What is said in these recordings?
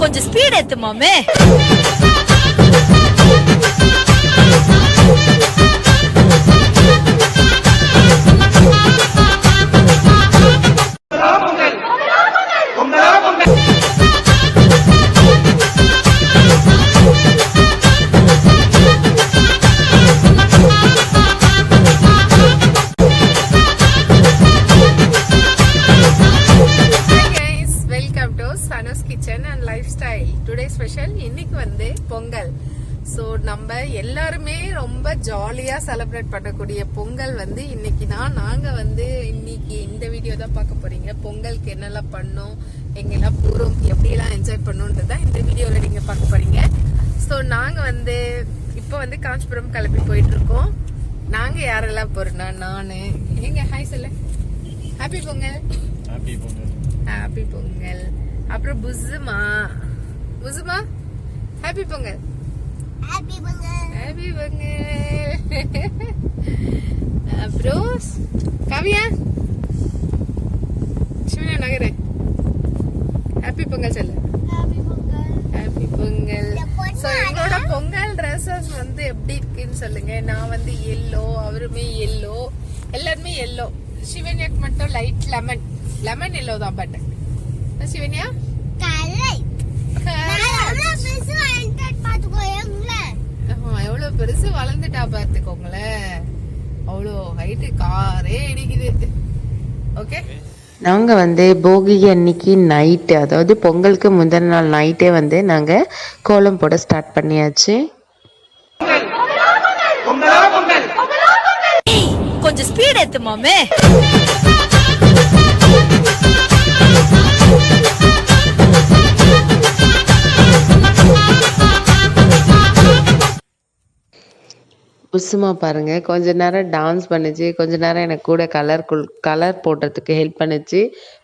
கொஞ்சம் ஸ்பீட் ஏத்து மாமே. Hi செலிப்ரேட் பண்ணக்கூடிய பொங்கல் வந்து இன்னைக்கு தான். நாங்க வந்து இன்னைக்கு இந்த வீடியோ தான் பார்க்க போறீங்க. பொங்கலுக்கு என்னெல்லாம் பண்ணோம் எங்கெல்லாம் போறோம் எப்படியெல்லாம் என்ஜாய் பண்ணோன்றது தான் இந்த வீடியோல நீங்க பார்க்க போறீங்க. ஸோ நாங்க வந்து இப்போ வந்து காஞ்சிபுரம் கிளம்பி போயிட்டு இருக்கோம் நாங்க யாரெல்லாம் போறோம்னா நானு. எங்க ஹாய் சொல்லு. Happy Pongal. Happy Pongal. Happy Pongal. அப்புறம் புஸ்ஸுமா புஸ்ஸுமா ஹாப்பி பொங்கல். ஹாப்பி பொங்கல் அப்புறம் கவியா சிவனா நகரு ஹாப்பி பொங்கல் சொல்லு ஹாப்பி பொங்கல் ஸோ எங்களோட பொங்கல் ட்ரெஸ்ஸஸ் வந்து எப்படி இருக்குன்னு சொல்லுங்க. நான் வந்து எல்லோ அவருமே எல்லோ எல்லாருமே எல்லோ சிவன்யாக்கு மட்டும் லைட் லெமன் லெமன் எல்லோ தான் பட். சிவன்யா ஆமா, எவ்வளவு பெருசு வளர்ந்துட்டா பாத்துக்கோங்களேன் அவ்வளோ ஹைட்டு காரே இடிக்குது ஓகே நாங்கள் வந்து போகி அன்னைக்கு நைட்டு அதாவது பொங்கலுக்கு முந்தின நாள் நைட்டே வந்து நாங்கள் கோலம் போட ஸ்டார்ட் பண்ணியாச்சு. கொஞ்சம் ஸ்பீட் ஏத்து மாமே. புசுமா பாருங்கள் கொஞ்ச நேரம் டான்ஸ் பண்ணுச்சு. கொஞ்ச நேரம் எனக்கு கூட கலர் கலர் போடுறதுக்கு ஹெல்ப் பண்ணுச்சு.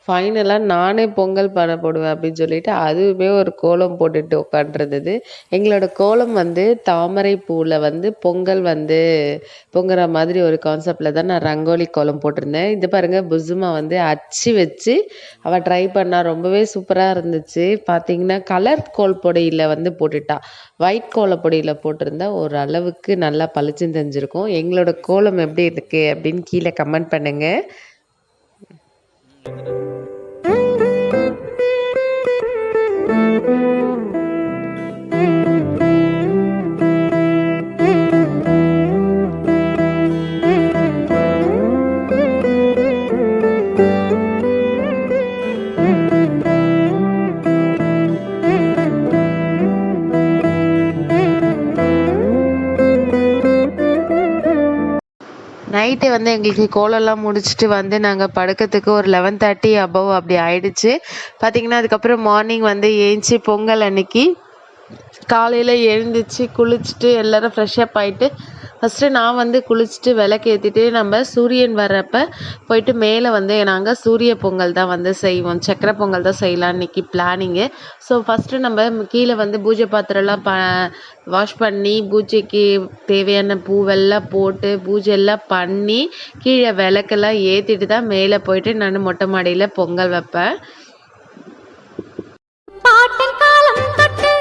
ஃபைனலாக நானே பொங்கல் பானை போடுவேன் அப்படின்னு சொல்லிட்டு அதுவுமே ஒரு கோலம் போட்டுட்டு உட்காண்டிருந்தது எங்களோட கோலம் வந்து தாமரை பூவில் வந்து பொங்கல் வந்து பொங்குற மாதிரி ஒரு கான்செப்டில் தான் நான் ரங்கோலி கோலம் போட்டிருந்தேன். இது பாருங்கள் புசுமா வந்து அச்சு வச்சு அவள் ட்ரை பண்ணா ரொம்பவே சூப்பராக இருந்துச்சு. பார்த்தீங்கன்னா கலர் கோல் பொடியில் வந்து போட்டுட்டா. ஒயிட் கோலப்பொடியில் போட்டிருந்தா ஒரு அளவுக்கு நல்லா பளிச்சு தெரிஞ்சிருக்கும். எங்களோட கோலம் எப்படி இருக்குது அப்படின்னு கீழே கமெண்ட் பண்ணுங்கள் பண்ணுங்க நைட்டு வந்து எங்களுக்கு கோலம்லாம் முடிச்சுட்டு வந்து நாங்கள் படுக்கிறதுக்கு ஒரு லெவன் தேர்ட்டி அபவ் அப்படி ஆயிடுச்சு. பார்த்தீங்கன்னா அதுக்கப்புறம் மார்னிங் வந்து ஏஞ்சி பொங்கல் அன்னைக்கு காலையில் எழுந்திரிச்சு குளிச்சுட்டு எல்லோரும் ஃப்ரெஷ்ஷப் ஆகிட்டு ஃபஸ்ட்டு நான் வந்து குளிச்சுட்டு விளக்கேற்றிட்டு நம்ம சூரியன் வர்றப்ப போயிட்டு மேலே வந்து நாங்கள் சூரிய பொங்கல் தான் வந்து செய்வோம். சக்கரை பொங்கல் தான் செய்யலாம் இன்றைக்கி பிளானிங்கு ஸோ ஃபஸ்ட்டு நம்ம கீழே வந்து பூஜை பாத்திரம்லாம் ப வாஷ் பண்ணி பூஜைக்கு தேவையான பூவெல்லாம் போட்டு பூஜை எல்லாம் பண்ணி கீழே விளக்கெல்லாம் ஏற்றிட்டு தான் மேலே போயிட்டு நான் மொட்டை மாடியில் பொங்கல் வைப்பேன். பாட்டன் காலம் தொட்டு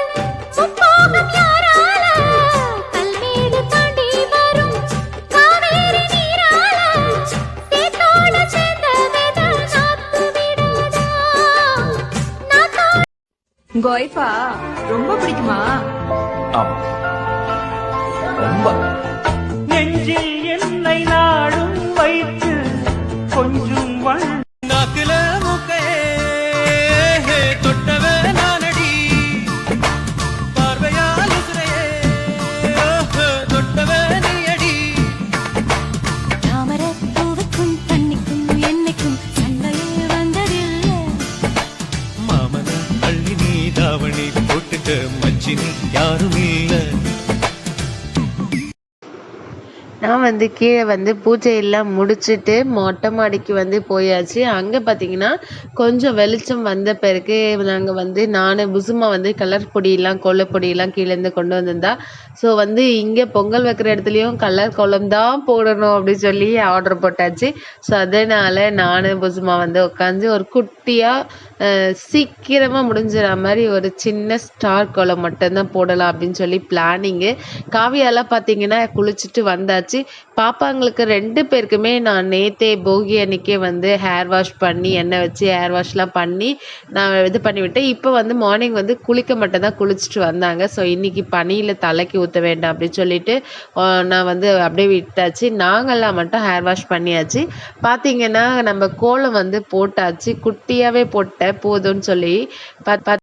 உங்க ஒய்ஃபா ரொம்ப பிடிக்குமா? ஆமா. ரொம்ப. நெஞ்சில் என்னை நாடும் வைத்து கொஞ்சம் வண் யாரும் இல்லை நான் வந்து கீழே வந்து பூஜை எல்லாம் முடிச்சுட்டு மொட்டை மாடிக்கு வந்து போயாச்சு. அங்கே பார்த்தீங்கன்னா கொஞ்சம் வெளிச்சம் வந்த பிறகு நாங்கள் வந்து நான் புசுமா வந்து கலர் பொடியெல்லாம் கோல கீழேருந்து கொண்டு வந்திருந்தா. ஸோ வந்து இங்கே பொங்கல் வைக்கிற இடத்துலையும் கலர் கோலம் தான் போடணும் அப்படின்னு சொல்லி ஆர்டர் போட்டாச்சு. ஸோ அதனால் நான் புசுமா வந்து உட்காந்து ஒரு குட்டியாக சீக்கிரமாக முடிஞ்சிட மாதிரி ஒரு சின்ன ஸ்டார் கோலம் மட்டும்தான் போடலாம் அப்படின்னு சொல்லி பிளானிங்கு காவியாலாம் பார்த்தீங்கன்னா குளிச்சுட்டு வந்தாச்சு. பாப்பாங்களுக்கு ரெண்டு பேருக்குமே நான் நேத்தே போகி அன்னைக்கே வந்து ஹேர் வாஷ் பண்ணி எண்ணெய் வச்சு ஹேர் வாஷ்லாம் பண்ணி நான் இது பண்ணி விட்டேன். இப்போ வந்து மார்னிங் வந்து குளிக்க மட்டும் தான் குளிச்சுட்டு வந்தாங்க. ஸோ இன்னைக்கு பனியில் தலைக்கு ஊற்ற வேண்டாம் அப்படின்னு சொல்லிட்டு நான் வந்து அப்படியே விட்டாச்சு. நாங்கள்லாம் மட்டும் ஹேர் வாஷ் பண்ணியாச்சு. பார்த்தீங்கன்னா நம்ம கோலம் வந்து போட்டாச்சு. குட்டியாகவே போட்டேன் போதும்னு சொல்லி பா-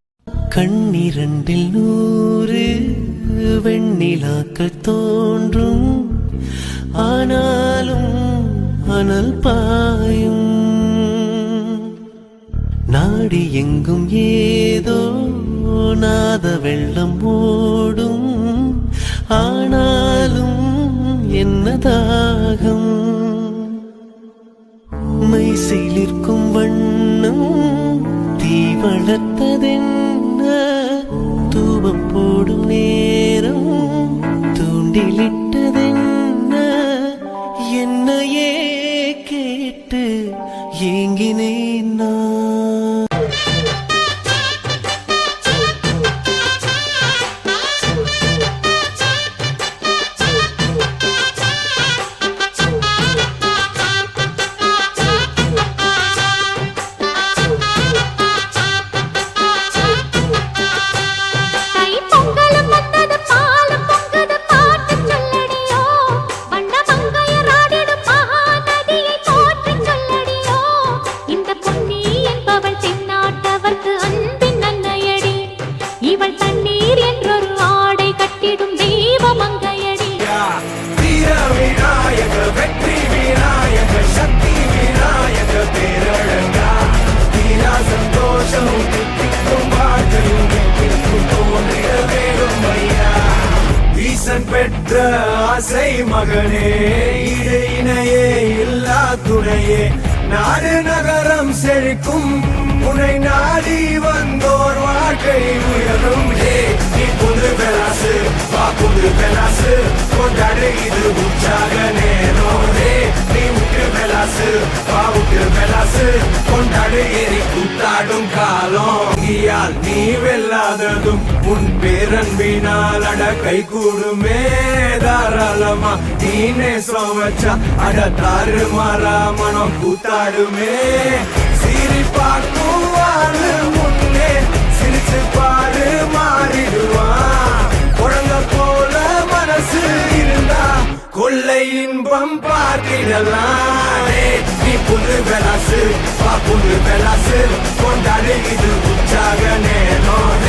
கண்ணிரண்டில் நூறு வெண்ணிலாக்கள் தோன்றும். ஆனாலும் அனல் பாயும். நாடி எங்கும் ஏதோ நாத வெள்ளம் ஓடும். ஆனாலும் என்ன தாகம்? மை சிலிர்க்கும் வண்ணம் தீ வளர்த்ததென்ன தூபம் போடும் நேரம் தூண்டிலிட்டு yengini பெலாசு பாவுக்கு விட்டு கொண்டாடு ஏறி கூத்தாடும் காலம். நீயால் நீ வெல்லாததும் உன் பேரன்பினால் அட கை கூடுமே. தாராளமா நீ நேசம் வச்சா அட தாறு மாறா மனம் கூத்தாடுமே. சிரி பார்க்கும் வாழு முன்னே சிரிச்சு பாரு மாறிடுவான். குழந்த போல மனசு இருந்தா கொள்ளை இன்பம் பார்த்திடலாம் நீ புது வெலாசு பா புது வெலாசு கொண்டாடு இது உற்சாக நேரம்.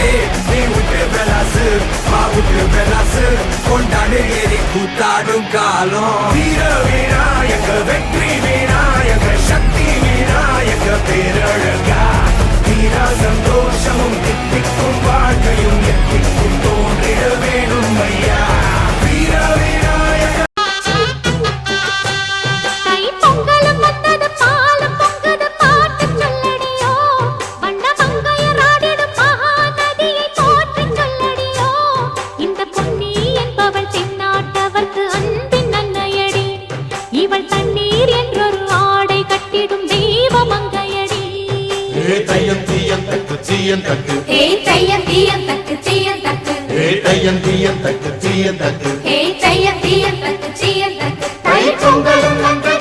நீ விட்டு வெலாசு பா விட்டு வெலாசு கொண்டாடு எரி கூத்தாடும் காலம். வீர விநாயக வெற்றி விநாயக சக்தி விநாயக பேரழகா. தீரா சந்தோஷமும் தித்திக்கும் வாழ்க்கையும் எத்திக்கும் தோன்றிட வேணும் ஐயா. தீயம் தக்கு ஏய் தையம் தீயம் தக்கு தீயம் தக்கு தையம் தீயம் தக்கு தக்கு தை பொங்கலும்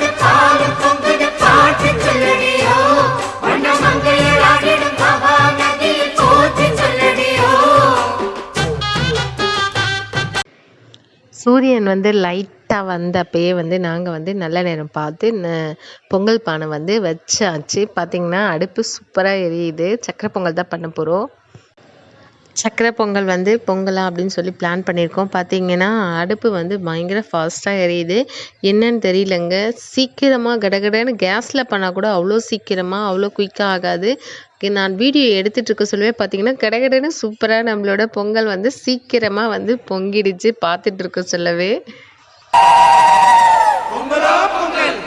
சூரியன் வந்து லைட்டாக வந்தப்பயே வந்து நாங்கள் வந்து நல்ல நேரம் பார்த்து பொங்கல் பானை வந்து வச்சாச்சு. பார்த்தீங்கன்னா அடுப்பு சூப்பராக எரியுது. சக்கரை பொங்கல் தான் பண்ண போகிறோம் சக்கரை பொங்கல் வந்து பொங்கலா அப்படின்னு சொல்லி பிளான் பண்ணியிருக்கோம். பார்த்தீங்கன்னா அடுப்பு வந்து பயங்கர ஃபாஸ்ட்டாக எரியுது. என்னன்னு தெரியலங்க. சீக்கிரமாக கடகடன்னு கேஸில் பண்ணால் கூட அவ்வளோ சீக்கிரமாக அவ்வளோ குயிக்காக ஆகாது. நான் வீடியோ எடுத்துகிட்டு இருக்க சொல்லவே பார்த்தீங்கன்னா கடகடன்னு சூப்பராக நம்மளோட பொங்கல் வந்து சீக்கிரமாக வந்து பொங்கிடுச்சு. பார்த்துட்டு இருக்க சொல்லவே. பொங்கலா பொங்கல்?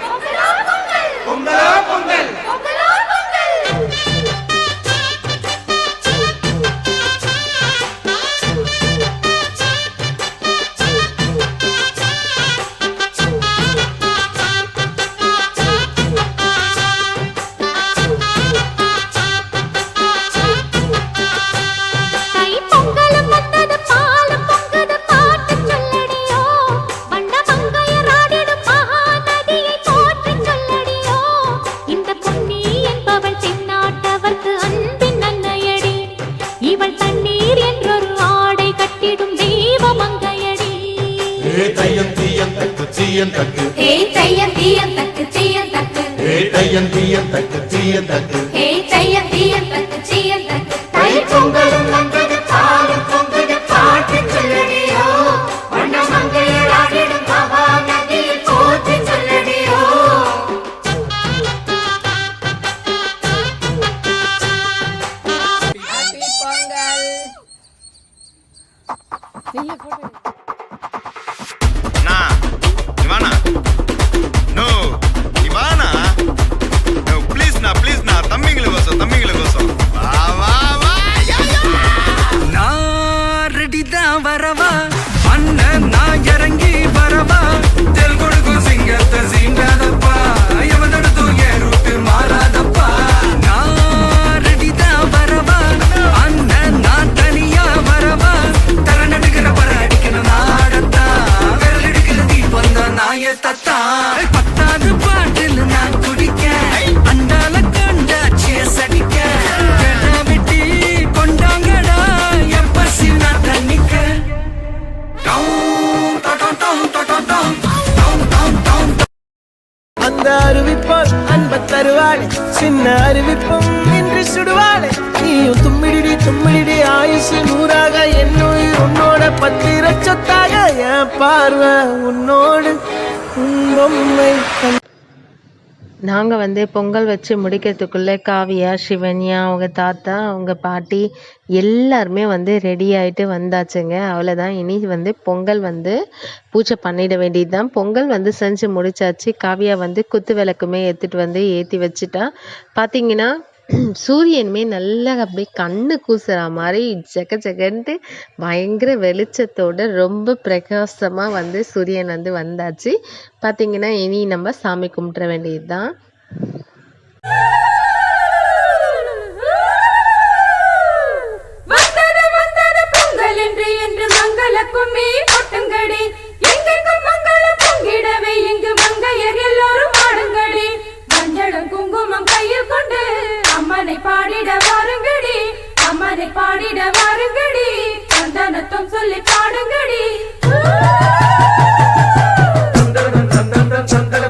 தீபம் தத்தா பத்தாவது பாட்டில் நான் குடிக்க அண்டால கொண்டா சேஸ் வெட்டி கொண்டாங்கடா என் நான் தண்ணிக்க அந்த அறிவிப்பால் அன்ப தருவாள். சின்ன அறிவிப்பும் என்று சுடுவாள். நீயும் தும்மிடிடி தும்மிடிடி ஆயுசு நூறாக என்னுயிர் உன்னோட பத்து சொத்தாக என் பார்வை உன்னோடு. உன் நாங்கள் வந்து பொங்கல் வச்சு முடிக்கிறதுக்குள்ளே காவியா சிவன்யா அவங்க தாத்தா அவங்க பாட்டி எல்லாருமே வந்து ரெடி ஆகிட்டு வந்தாச்சுங்க. அவ்வளோதான் இனி வந்து பொங்கல் வந்து பூஜை பண்ணிட வேண்டியது தான் பொங்கல் வந்து செஞ்சு முடிச்சாச்சு. காவியா வந்து குத்து விளக்குமே எடுத்துகிட்டு வந்து ஏற்றி வச்சுட்டா. பார்த்தீங்கன்னா சூரியனுமே நல்லா அப்படியே கண்ணு கூசுற மாதிரி ஜெக ஜெகன்ட்டு பயங்கர வெளிச்சத்தோட ரொம்ப பிரகாசமாக வந்து சூரியன் வந்து வந்தாச்சு. பார்த்தீங்கன்னா இனி நம்ம சாமி கும்பிட வேண்டியது தான் சொல்லி பாடிட வாருங்கடி. சந்தனத்தும் சொல்லி பாடுங்கடி. சந்தனம் சந்தனம் சந்தனம்.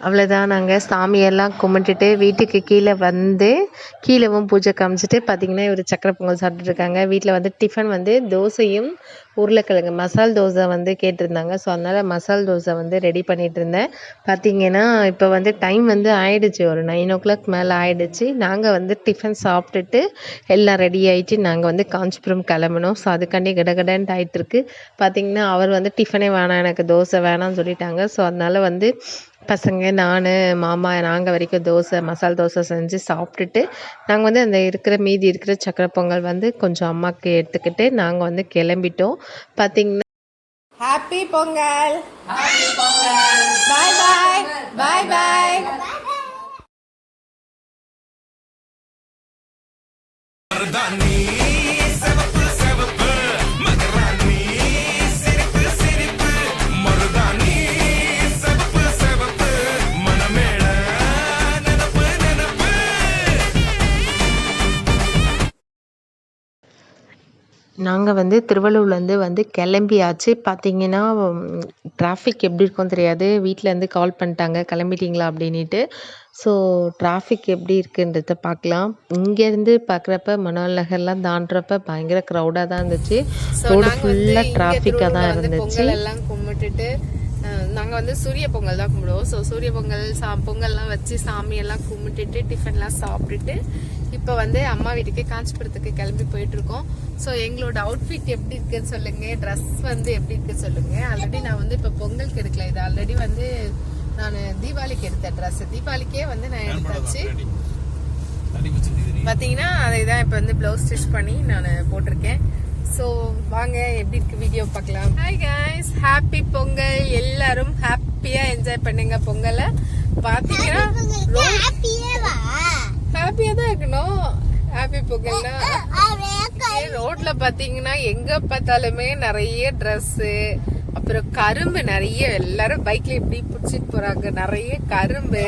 அவ்வளோதான் நாங்கள் சாமியெல்லாம் கும்பிட்டுட்டு வீட்டுக்கு கீழே வந்து கீழேவும் பூஜை காமிச்சிட்டு பார்த்தீங்கன்னா இவர் சக்கரை பொங்கல் சாப்பிட்டுருக்காங்க வீட்டில் வந்து டிஃபன் வந்து தோசையும் உருளைக்கிழங்கு மசால் தோசை வந்து கேட்டிருந்தாங்க. ஸோ அதனால் மசால் தோசை வந்து ரெடி பண்ணிகிட்டு இருந்தேன் பார்த்தீங்கன்னா இப்போ வந்து டைம் வந்து ஆயிடுச்சு. ஒரு நைன் ஓ கிளாக் மேலே ஆயிடுச்சு. நாங்கள் வந்து டிஃபன் சாப்பிட்டுட்டு எல்லாம் ரெடி ஆகிட்டு நாங்கள் வந்து காஞ்சிபுரம் கிளம்பணும் ஸோ அதுக்காண்டி கடகடன்ட்டு ஆகிட்டுருக்கு பார்த்தீங்கன்னா அவர் வந்து டிஃபனே வேணாம் எனக்கு தோசை வேணாம்னு சொல்லிட்டாங்க. ஸோ அதனால் வந்து பசங்க நான் மாமா நாங்கள் வரைக்கும் தோசை மசால் தோசை செஞ்சு சாப்பிட்டுட்டு நாங்கள் வந்து அந்த இருக்கிற மீதி இருக்கிற சக்கரை பொங்கல் வந்து கொஞ்சம் அம்மாவுக்கு எடுத்துக்கிட்டு நாங்கள் வந்து கிளம்பிட்டோம். பார்த்தீங்கன்னா ஹாப்பி பொங்கல் பாய் பாய் பாய் பாய் மருதாணி நாங்கள் வந்து திருவள்ளூர்லேருந்து வந்து கிளம்பியாச்சு. பார்த்தீங்கன்னா டிராஃபிக் எப்படி இருக்கும் தெரியாது. வீட்டிலேருந்து கால் பண்ணிட்டாங்க. கிளம்பிட்டீங்களா அப்படின்ட்டு ஸோ டிராஃபிக் எப்படி இருக்குன்றத பார்க்கலாம் இங்கேருந்து பார்க்குறப்ப மணல் நகர்லாம் தாண்டுறப்ப பயங்கர க்ரௌடாக தான் இருந்துச்சு. ரோடு ஃபுல்லாக டிராஃபிக்காக தான் இருந்துச்சு. எல்லாம் கும்பிட்டுட்டு அஹ், நாங்க வந்து சூரிய பொங்கல் தான் கும்பிடுவோம். ஸோ சூரிய பொங்கல் சா பொங்கல்லாம் வச்சு சாமி எல்லாம் கும்பிட்டுட்டு டிஃபன்லாம் சாப்பிட்டுட்டு இப்போ வந்து அம்மா வீட்டுக்கு காஞ்சிபுரத்துக்கு கிளம்பி போயிட்டு இருக்கோம் ஸோ எங்களோட அவுட்ஃபிட் எப்படி இருக்குன்னு சொல்லுங்க. ட்ரெஸ் வந்து எப்படி இருக்குன்னு சொல்லுங்க. ஆல்ரெடி நான் வந்து இப்போ பொங்கலுக்கு எடுக்கல இது ஆல்ரெடி வந்து நான் தீபாவளிக்கு எடுத்த ட்ரெஸ் தீபாவளிக்கே வந்து நான் எடுத்தாச்சு. பாத்தீங்கன்னா அதை தான் இப்போ வந்து ப்ளவுஸ் ஸ்டிச் பண்ணி நான் போட்டிருக்கேன். ஸோ வாங்க எப்படி இருக்கு வீடியோ பார்க்கலாம். Hi guys happy Pongal. எல்லாரும் ஹாப்பியா என்ஜாய் பண்ணுங்க பொங்கலை. பாத்தீங்கன்னா ஹாப்பியா தான் இருக்கணும். ஹாப்பி பொங்கல்னா ரோட்ல பாத்தீங்கன்னா எங்க பார்த்தாலுமே நிறைய Dress அப்புறம் கரும்பு நிறைய எல்லாரும் பைக்ல எப்படி பிடிச்சிட்டு போறாங்க. நிறைய கரும்பு.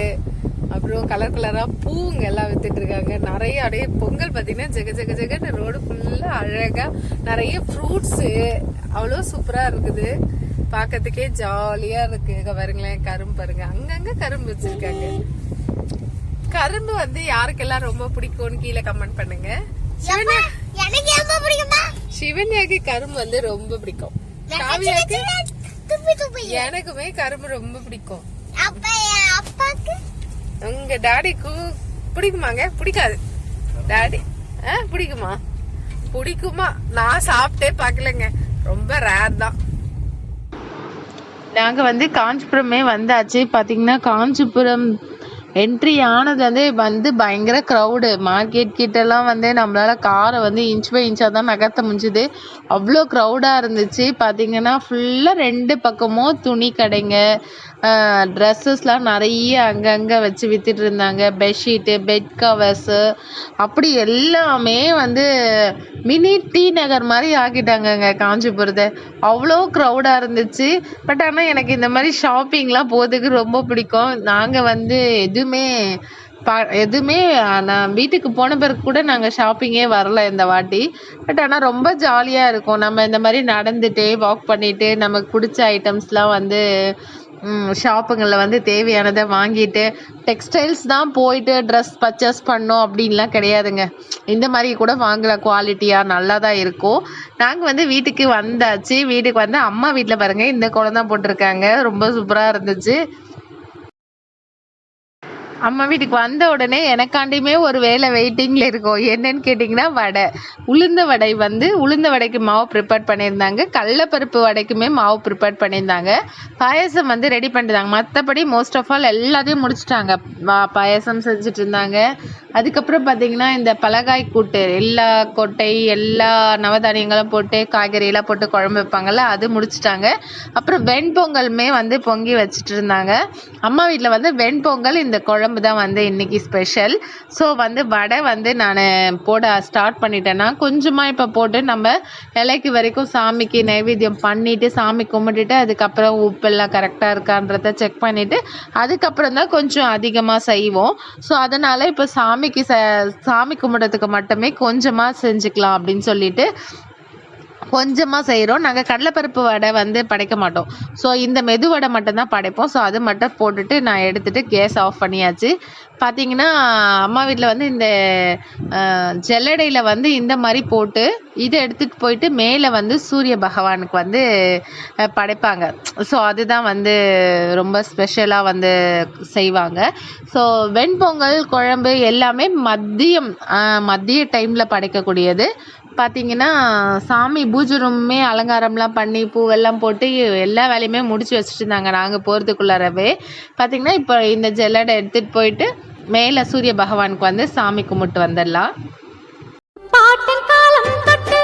அப்புறம் கலர் கலரா பூங்க எல்லாம் வித்துட்டு இருக்காங்க. நிறைய அப்படியே பொங்கல் பாத்தீங்கன்னா ஜெக ஜெக ஜெகன்னு ரோடு ஃபுல்லா அழகா நிறைய ஃப்ரூட்ஸ் அவ்வளோ சூப்பரா இருக்குது. பார்க்கறதுக்கே ஜாலியா இருக்கு. இங்க பாருங்களேன் கரும்பு பாருங்க. அங்கங்க கரும்பு வச்சிருக்காங்க. கரும்பு வந்து யாருக்கெல்லாம் ரொம்ப பிடிக்கும்னு கீழே கமெண்ட் பண்ணுங்க. சிவன்யாக்கு கரும்பு வந்து ரொம்ப பிடிக்கும். காவியாக்கு எனக்குமே கரும்பு ரொம்ப பிடிக்கும். அப்பாக்கு? உங்க டாடிக்கு பிடிக்குமாங்க? பிடிக்காது. டாடி ஆ பிடிக்குமா? பிடிக்குமா? நான் சாப்பிட்டே பார்க்கலங்க. ரொம்ப ரேர் தான். நாங்கள் வந்து காஞ்சிபுரமே வந்தாச்சு. பார்த்தீங்கன்னா காஞ்சிபுரம் என்ட்ரி ஆனதுலேருந்தே வந்து பயங்கர க்ரௌடு மார்க்கெட் கிட்டலாம் வந்து நம்மளால் காரை வந்து இன்ச் பை இன்ச்சாக தான் நகர்த்த முடிஞ்சுது. அவ்வளோ க்ரௌடாக இருந்துச்சு. பார்த்தீங்கன்னா ஃபுல்லாக ரெண்டு பக்கமும் துணி கடைங்க ட்ரெஸ்ஸஸ்லாம் நிறைய அங்கங்கே வச்சு விற்றுட்டு இருந்தாங்க. பெட்ஷீட்டு பெட் கவர்ஸு அப்படி எல்லாமே வந்து மினி டி நகர் மாதிரி ஆக்கிட்டாங்கங்க காஞ்சிபுரத்தை. அவ்வளோ க்ரௌடாக இருந்துச்சு. பட் ஆனால் எனக்கு இந்த மாதிரி ஷாப்பிங்லாம் போகிறதுக்கு ரொம்ப பிடிக்கும். நாங்கள் வந்து எதுவுமே பா எதுவுமே நான் வீட்டுக்கு போன பிறகு கூட நாங்கள் ஷாப்பிங்கே வரல இந்த வாட்டி. பட் ஆனால் ரொம்ப ஜாலியாக இருக்கும். நம்ம இந்த மாதிரி நடந்துட்டே வாக் பண்ணிட்டு நமக்கு பிடிச்ச ஐட்டம்ஸ்லாம் வந்து ஷாப்புங்களில் வந்து தேவையானதை வாங்கிட்டு டெக்ஸ்டைல்ஸ் தான் போயிட்டு ட்ரெஸ் பர்ச்சேஸ் பண்ணோம் அப்படின்லாம் கிடையாதுங்க. இந்த மாதிரி கூட வாங்கலாம் குவாலிட்டியாக நல்லா தான் இருக்கும். நாங்கள் வந்து வீட்டுக்கு வந்தாச்சு. வீட்டுக்கு வந்து அம்மா வீட்டில் பாருங்கள் இந்த குழந்தை தான் போட்டிருக்காங்க. ரொம்ப சூப்பராக இருந்துச்சு. அம்மா வீட்டுக்கு வந்த உடனே எனக்காண்டியுமே ஒரு வேலை வெயிட்டிங்கில் இருக்கும். என்னன்னு கேட்டிங்கன்னா வடை. உளுந்த வடை வந்து உளுந்த வடைக்கு மாவு ப்ரிப்பேர் பண்ணியிருந்தாங்க. கடலப்பருப்பு வடைக்குமே மாவு ப்ரிப்பேர் பண்ணியிருந்தாங்க. பாயசம் வந்து ரெடி பண்ணிட்டாங்க. மற்றபடி மோஸ்ட் ஆஃப் ஆல் எல்லாத்தையும் முடிச்சிட்டாங்க. வா- பாயசம் செஞ்சுட்டு இருந்தாங்க. அதுக்கப்புறம் பார்த்தீங்கன்னா இந்த பலகாய் கூட்டு எல்லா கொட்டை எல்லா நவதானியங்களும் போட்டு காய்கறியெல்லாம் போட்டு குழம்பு வைப்பாங்கல்ல அது முடிச்சிட்டாங்க. அப்புறம் வெண்பொங்கலுமே வந்து பொங்கி வச்சுட்டு இருந்தாங்க. அம்மா வீட்டில் வந்து வெண்பொங்கல் இந்த குழம்பு தான் வந்து இன்னைக்கு ஸ்பெஷல் ஸோ வந்து வடை வந்து நான் போட ஸ்டார்ட் பண்ணிட்டேன்னா கொஞ்சமாக இப்போ போட்டு நம்ம இலைக்கு வரைக்கும் சாமிக்கு நைவேத்தியம் பண்ணிவிட்டு சாமி கும்பிட்டுட்டு அதுக்கப்புறம் உப்பெல்லாம் கரெக்டாக இருக்கான்றத செக் பண்ணிவிட்டு அதுக்கப்புறம் தான் கொஞ்சம் அதிகமாக செய்வோம். ஸோ அதனால் இப்போ சாமிக்கு ச சாமி கும்பிட்றதுக்கு மட்டுமே கொஞ்சமாக செஞ்சுக்கலாம் அப்படின்னு சொல்லிட்டு கொஞ்சமாக செய்கிறோம் நாங்கள் கடலைப்பருப்பு வடை வந்து படைக்க மாட்டோம். ஸோ இந்த மெது வடை மட்டும்தான் படைப்போம். ஸோ அது மட்டும் போட்டுட்டு நான் எடுத்துட்டு கேஸ் ஆஃப் பண்ணியாச்சு. பார்த்தீங்கன்னா அம்மா வீட்டில் வந்து இந்த ஜல்லடையில் வந்து இந்த மாதிரி போட்டு இதை எடுத்துகிட்டு போயிட்டு மேலே வந்து சூரிய பகவானுக்கு வந்து படைப்பாங்க. ஸோ அதுதான் வந்து ரொம்ப ஸ்பெஷலாக வந்து செய்வாங்க. ஸோ வெண்பொங்கல் குழம்பு எல்லாமே மதியம் மதிய டைமில் படைக்கக்கூடியது. பார்த்தீங்கன்னா சாமி பூஜை ரூமே அலங்காரம்லாம் பண்ணி பூவெல்லாம் போட்டு எல்லா வேலையுமே முடிச்சு வச்சுட்டுருந்தாங்க. நாங்கள் போகிறதுக்குள்ளாரவே பார்த்தீங்கன்னா இப்போ இந்த ஜல்லடை எடுத்துகிட்டு போயிட்டு மேலே சூரிய பகவானுக்கு வந்து சாமி கும்பிட்டு வந்துடலாம். பாட்டன் காலம் தொட்டு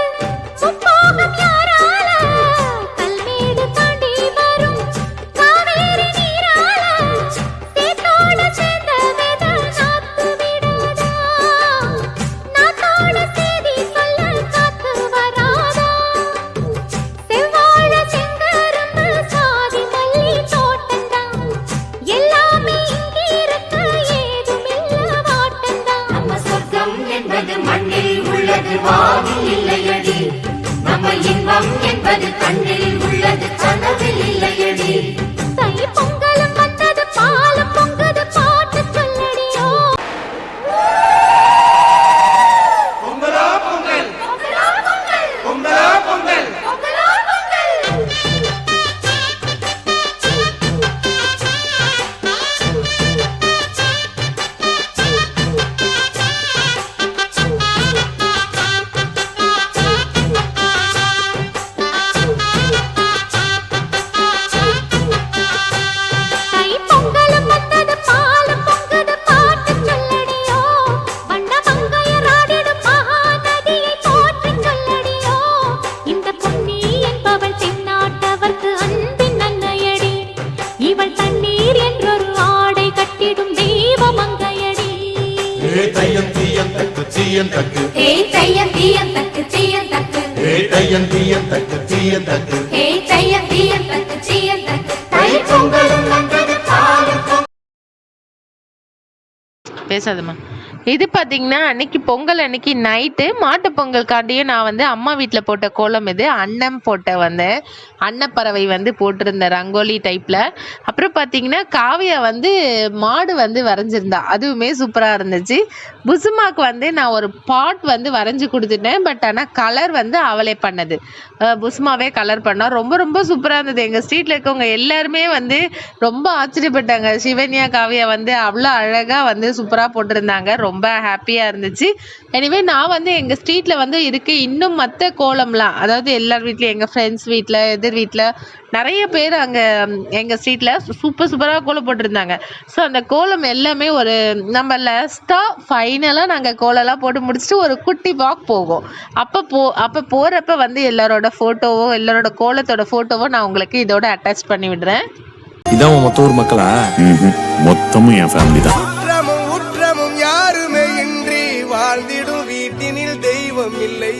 இது பார்த்தீங்கன்னா அன்னைக்கு பொங்கல் அன்னைக்கு நைட்டு மாட்டு பொங்கல்காண்டியும் நான் வந்து அம்மா வீட்டில் போட்ட கோலம் இது அன்னம் போட்ட வந்து அன்னப்பறவை வந்து போட்டிருந்த ரங்கோலி டைப்பில் அப்புறம் பார்த்தீங்கன்னா காவியா வந்து மாடு வந்து வரைஞ்சிருந்தா அதுவுமே சூப்பராக இருந்துச்சு. புசுமாக்கு வந்து நான் ஒரு பாட் வந்து வரைஞ்சி கொடுத்துட்டேன் பட் ஆனால் கலர் வந்து அவளே பண்ணது. புசுமாவே புஸ்மாவே கலர் பண்ணா ரொம்ப ரொம்ப சூப்பராக இருந்தது. எங்கள் ஸ்ட்ரீட்டில் இருக்கவங்க எல்லாருமே வந்து ரொம்ப ஆச்சரியப்பட்டாங்க. சிவன்யா காவியா வந்து அவ்வளோ அழகாக வந்து சூப்பராக போட்டிருந்தாங்க. ரொம்ப ஹாப்பியாக இருந்துச்சு. எனிவே நான் வந்து எங்கள் ஸ்ட்ரீட்டில் வந்து இருக்கு. இன்னும் மற்ற கோலம்லாம் அதாவது எல்லார் வீட்லையும் எங்கள் ஃப்ரெண்ட்ஸ் வீட்டில் எதிர் வீட்டில் நிறைய பேர் அங்கே எங்கள் ஸ்ட்ரீட்டில் சூப்பர் சூப்பராக கோலம் போட்டிருந்தாங்க. ஸோ அந்த கோலம் எல்லாமே ஒரு நம்ம லாஸ்ட்டாக ஃபைனலாக நாங்கள் கோலம்லாம் போட்டு முடிச்சுட்டு ஒரு குட்டி வாக் போகும் அப்போ போ அப்போ போகிறப்ப வந்து எல்லாரோட ஃபோட்டோவோ எல்லாரோட கோலத்தோட ஃபோட்டோவோ நான் உங்களுக்கு இதோட அட்டாச் பண்ணி விடுறேன். இதான் மொத்த ஊர் மக்களா? மொத்தமும் என் ஃபேமிலி தான். இன்றி வாழ்ந்திடும் வீட்டினில் தெய்வம் இல்லை.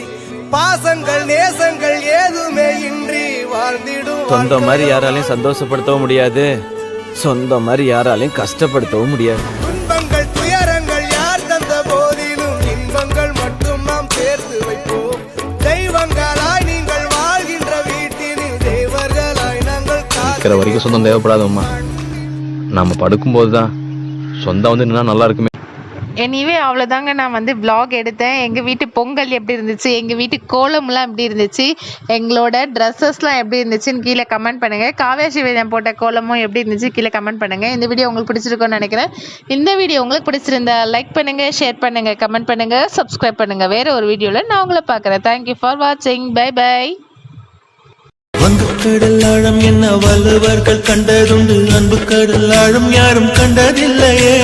பாசங்கள் நேசங்கள் ஏதுமே இன்றி வாழ்ந்திடும் சொந்த மாதிரி யாராலையும் சந்தோஷப்படுத்தவும் முடியாது. சொந்த மாதிரி யாராலையும் கஷ்டப்படுத்தவும் முடியாது. துன்பங்கள் துயரங்கள் யார் தந்த போதிலும் இன்பங்கள் மட்டும் நாம் சேர்த்து வைப்போம். தெய்வங்களாய் நீங்கள் வாழ்கின்ற வீட்டினில் தேவர்களாய் நாங்கள் இருக்கிற வரைக்கும் சொந்தம் தேவைப்படாதம்மா நம்ம படுக்கும்போது தான் சொந்தம் வந்து நின்னா நல்லா இருக்குமே. எனிவே அவ்வளோதாங்க நான் வந்து vlog எடுத்தேன். எங்கள் வீட்டு பொங்கல் எப்படி இருந்துச்சு? எங்கள் வீட்டு கோலம்லாம் எப்படி இருந்துச்சு? எங்களோட ட்ரெஸ்ஸஸ்லாம் எப்படி இருந்துச்சுன்னு கீழே கமெண்ட் பண்ணுங்கள் காவ்யா சிவன் போட்ட கோலமும் எப்படி இருந்துச்சு கீழே கமெண்ட் பண்ணுங்கள் இந்த வீடியோ உங்களுக்கு பிடிச்சிருக்கோன்னு நினைக்கிறேன். இந்த வீடியோ உங்களுக்கு பிடிச்சிருந்தா லைக் பண்ணுங்கள் ஷேர் பண்ணுங்கள் கமெண்ட் பண்ணுங்கள் சப்ஸ்கிரைப் பண்ணுங்கள் வேறு ஒரு வீடியோவில் நான் உங்களை பார்க்குறேன். தேங்க்யூ ஃபார் வாட்சிங் பை பை அன்பு கடல் ஆழம் என்ன வள்ளுவர்கள் கண்டதுண்டு? அன்பு கடல் ஆழம் யாரும் கண்டதில்லையே.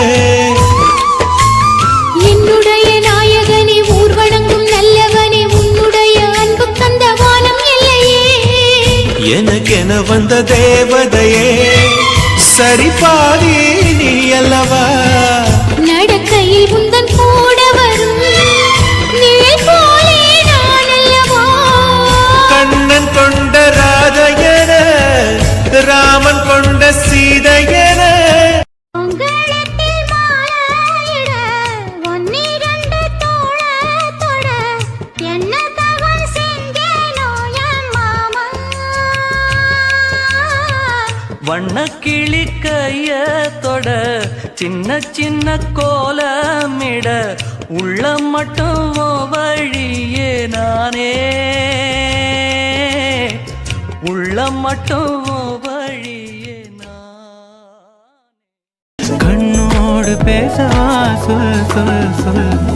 எனக்கென வந்த தேவதையே சரிபாதி நீ அல்லவா? நடக்கையில் உந்த கைய தொட சின்ன சின்ன கோலமிட உள்ள மட்டும் வழியே நானே. உள்ள மட்டும் வழியே நான். கண்ணோடு பேச சொல் சொல் சொல்.